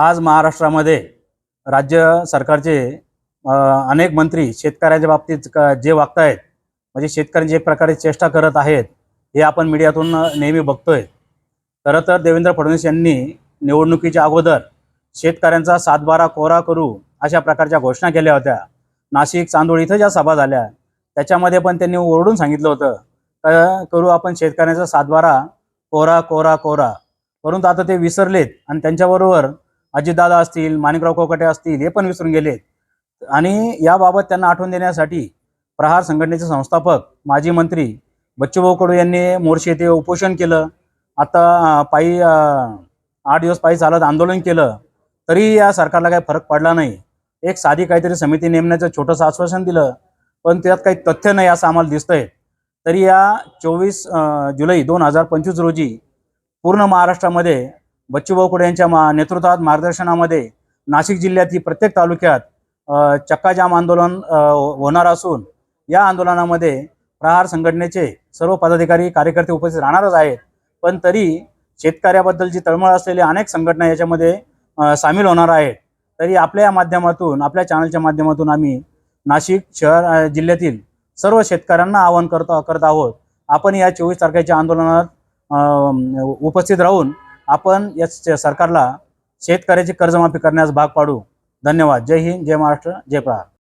आज महाराष्ट्रामध्ये राज्य सरकारचे अनेक मंत्री शेतकऱ्याच्या बाबतीत जे वागत आहेत म्हणजे शेतकऱ्यांची एक प्रकारे चेष्टा करत आहेत हे आपण मीडियातून नेहमी बघतोय. खरं तर देवेंद्र फडणवीस यांनी निवडणुकीच्या अगोदर शेतकऱ्यांचा सातबारा कोरा करू अशा प्रकारच्या घोषणा केल्या होत्या. नाशिक चांदोळ इथं ज्या सभा झाल्या त्याच्यामध्ये पण त्यांनी ओरडून सांगितलं होतं का करू आपण शेतकऱ्यांचा सातबारा कोरा कोरा कोरा. परंतु आता ते विसरलेत आणि त्यांच्याबरोबर अजितदादा असतील माणिकराव कोकटे असतील हे पण विसरून गेले आणि याबाबत त्यांना आठवण देण्यासाठी प्रहार संघटनेचे संस्थापक माजी मंत्री बच्चूभाऊ कडू यांनी मोर्शी येथे उपोषण केलं. आता पायी आठ दिवस पायी चालत आंदोलन केलं तरी या सरकारला काही फरक पडला नाही. एक साधी काहीतरी समिती नेमण्याचं छोटंसं आश्वासन दिलं पण त्यात काही तथ्य नाही असं आम्हाला दिसतंय. तरी या चोवीस जुलै दोन हजार पंचवीस रोजी पूर्ण महाराष्ट्रामध्ये बच्चूभाऊ कडू यांच्या मा नेतृत्वात मार्गदर्शनामध्ये नाशिक जिल्ह्यातील प्रत्येक तालुक्यात चक्काजाम आंदोलन होणार असून या आंदोलनामध्ये प्रहार संघटनेचे सर्व पदाधिकारी कार्यकर्ते उपस्थित राहणारच आहेत. पण तरी शेतकऱ्याबद्दलची तळमळ असलेल्या अनेक संघटना याच्यामध्ये सामील होणार आहेत. तरी आपल्या या माध्यमातून आपल्या चॅनलच्या माध्यमातून आम्ही नाशिक शहर जिल्ह्यातील सर्व शेतकऱ्यांना आवाहन करतो करत आहोत. आपण या चोवीस तारखेच्या आंदोलनात उपस्थित राहून आपण या सरकारला शेतकऱ्याची कर्जमाफी करण्यास भाग पाडू. धन्यवाद. जय हिंद जय महाराष्ट्र जय प्रहार.